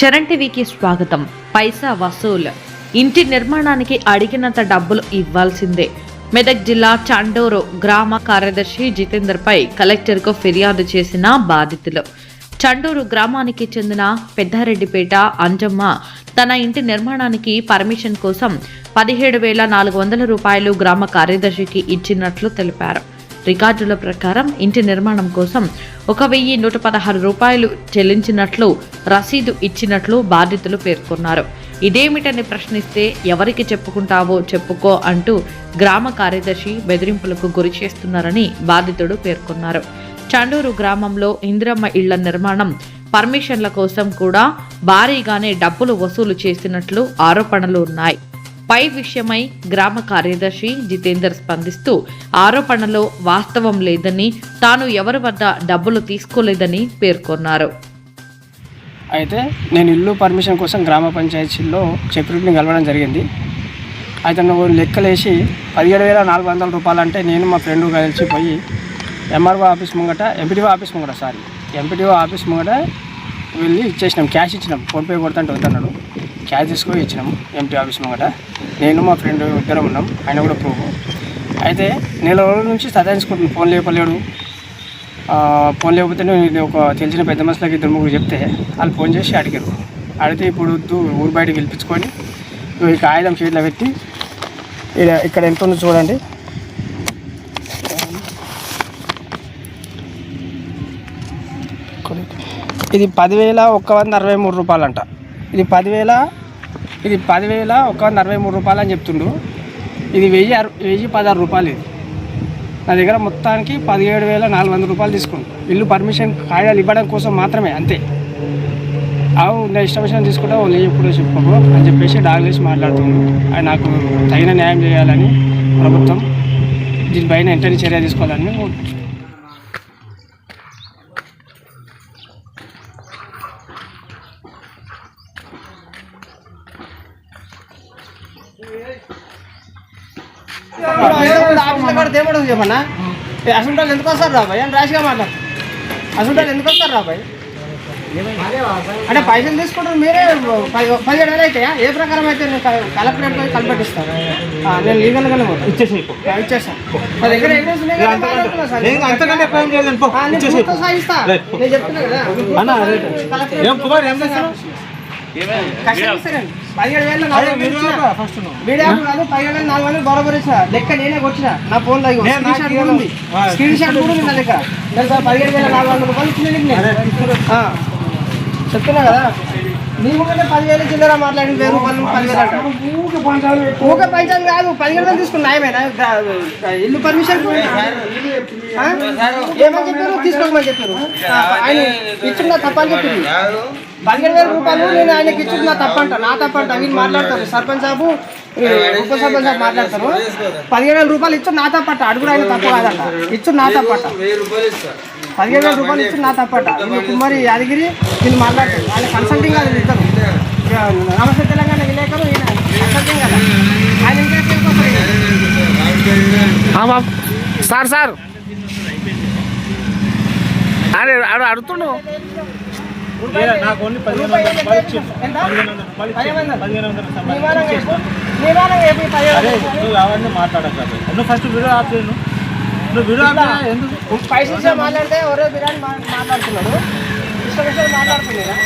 చరణ్ టీవీకి స్వాగతం. పైసా వసూల్. ఇంటి నిర్మాణానికి అడిగినంత డబ్బులు ఇవ్వాల్సిందే. మెదక్ జిల్లా చండూరు గ్రామ కార్యదర్శి జితేందర్పై కలెక్టర్కు ఫిర్యాదు చేసిన బాధితులు. చండూరు గ్రామానికి చెందిన పెద్దారెడ్డిపేట అంజమ్మ తన ఇంటి నిర్మాణానికి పర్మిషన్ కోసం పదిహేడు వేల నాలుగు వందల రూపాయలు గ్రామ కార్యదర్శికి ఇచ్చినట్లు తెలిపారు. రికార్డుల ప్రకారం ఇంటి నిర్మాణం కోసం ఒక వెయ్యి నూట పదహారు రూపాయలు చెల్లించినట్లు రసీదు ఇచ్చినట్లు బాధితులు పేర్కొన్నారు. ఇదేమిటని ప్రశ్నిస్తే ఎవరికి చెప్పుకుంటావో చెప్పుకో అంటూ గ్రామ కార్యదర్శి బెదిరింపులకు గురి చేస్తున్నారని బాధితుడు పేర్కొన్నారు. చండూరు గ్రామంలో ఇందిరమ్మ ఇళ్ళ నిర్మాణం పర్మిషన్ల కోసం కూడా భారీగానే డబ్బులు వసూలు చేసినట్లు ఆరోపణలు ఉన్నాయి. పై విషయమై గ్రామ కార్యదర్శి జితేందర్ స్పందిస్తూ ఆరోపణలో వాస్తవం లేదని తాను ఎవరి వద్ద డబ్బులు తీసుకోలేదని పేర్కొన్నారు. అయితే నేను ఇల్లు పర్మిషన్ కోసం గ్రామ పంచాయతీలో సెక్యూరిటీని కలవడం జరిగింది. అయితే నువ్వు లెక్కలేసి పదిహేడు వేల నాలుగు వందల రూపాయలు అంటే నేను మా ఫ్రెండ్ కలిసి పోయి ఎంఆర్ఓ ఆఫీస్ ముంగట ఎంపీడీఓ ఆఫీస్ ముంగట సారీ ఎంపీడీఓ ఆఫీస్ ముంగట వెళ్ళి ఇచ్చేసినాం క్యాష్ ఇచ్చినాం ఫోన్పే కొడుతుంటే వద్దన్నాడు. క్యాష్ తీసుకొని ఇచ్చినాము ఎంపీ ఆఫీస్ ముంగట. నేను మా ఫ్రెండ్ ఇద్దరం ఉన్నాం ఆయన కూడా ప్రూఫ్ అయితే నెల రోజుల నుంచి సతాయించుకుంటున్నాను ఫోన్ లేపలేడు. ఫోన్ లేకపోతే నేను ఒక తెలిసిన పెద్ద మనుషులకి ఇద్దరు ముగ్గురు చెప్తే వాళ్ళు ఫోన్ చేసి అడిగారు. అడిగితే ఇప్పుడు వద్దు ఊరు బయటకు పిలిపించుకొని నువ్వు ఈ కాగితం చేతిలో పెట్టి ఇక్కడ ఎంత ఉందో చూడండి. ఇది పదివేల ఒక్క వంద అరవై మూడు రూపాయలు అంట ఇది పదివేల ఇది పదివేల ఒక్క వంద అరవై మూడు రూపాయలు అని చెప్తుండు. ఇది వెయ్యి అర వెయ్యి పదహారు రూపాయలు ఇది. నా దగ్గర మొత్తానికి పదిహేడు వేల నాలుగు వందల రూపాయలు తీసుకుంది ఇల్లు పర్మిషన్ కాగితాలు ఇవ్వడం కోసం మాత్రమే అంతే. అవు నా ఇష్టం వచ్చిన తీసుకుంటా వాళ్ళు ఎప్పుడో చెప్పకు అని చెప్పేసి డాగ్లేసి మాట్లాడుతుంది ఆయన నాకు తగిన న్యాయం చేయాలని ప్రభుత్వం దీనిపైన వెంటనే చర్య తీసుకోవాలని చెప్పన్నా అసలు ఎందుకు వస్తారు రాబాయ్ అని రాసిగా మాట్లాడు. అసలు ఎందుకు వస్తారు రాబాయ్ అంటే పైసలు తీసుకుంటారు మీరే పది- పదిహేడు వేలు అవుతాయా ఏ ప్రకారం అయితే నేను కలెక్టరేట్ పోయి కనిపెట్టిస్తాను ఆ, నేను లీగల్గానే పోతాను ఇచ్చేసి పో. ఇచ్చేస్తాను నా దగ్గర ఎవిడెన్స్ ఉన్నాయి కదా, మాట్లాడుతున్నా సార్. నేను అంతకంటే ఎక్కువ ఏం చేయలేను పో. ఆ, నేను ఇచ్చేసి పూర్తిగా సాగిస్తా. రైట్, పో. నేను చెప్తున్నా కదా. పదిహేడు వేలు నాలుగు వందలు పదిహేడు వేలు నాలుగు వందలు బరోబర్ ఇచ్చిన లెక్క నేనే వచ్చిన నా ఫోన్ దగ్గర నేను స్క్రీన్ షాట్ కూడా ఉంది. నా దగ్గర తెలుసా పదిహేడు వేల నాలుగు వందల రూపాయలు ఇచ్చిన నీకు నేను. ఆ, చెప్తున్నా కదా. నీ పదివేలు చిల్లర మాట్లాడి వెయ్యి రూపాయలు పదివేలు అంటారు ఊక పంచాయతీ కాదు పదిహేను వేలు తీసుకున్న న్యాయమేనా ఇల్లు పర్మిషన్ ఏమని చెప్పారు? తీసుకోమని చెప్పారు. ఆయన ఇచ్చిన తప్పని చెప్పారు. పదిహేడు వేల రూపాయలు నేను ఆయనకి ఇచ్చింది నా తప్పంట నా తప్పంట వీళ్ళు మాట్లాడతారు. సర్పంచ్ సాబు ఈ ఉప సర్పంచ్ సాబు మాట్లాడతారు. పదిహేడు వేల రూపాయలు ఇచ్చు నా తప్పట అడుగుడు ఆయన తప్పు కాదంట. ఇచ్చు నా తప్పట. పదిహేడు వేల రూపాయలు ఇచ్చు నా తప్పట. వీళ్ళు కుమారి యాదగిరి వీళ్ళు మాట్లాడతారు ఆయన కన్సల్టింగ్ కాదు ఇద్దరు నమస్తే తెలంగాణ విలేకరు ఈయన కన్సల్టింగ్ కదా. ఆయన ఇంకా సార్ సార్. అరే అడు అడుగుతుండు. నాకు ఓన్లీ పదిహేను వందల? పదిహేను వందల పదిహేను వందల. అవన్నీ మాట్లాడక నువ్వు ఫస్ట్ వీడియో ఆఫ్ చేయను నువ్వు. వీడియో ఆఫ్ ఎందుకు? పైసలు మాట్లాడితే ఒరే బిర్యానీ మాట్లాడుతున్నాడు. ఇష్టం ఇష్టం మాట్లాడుతున్నారా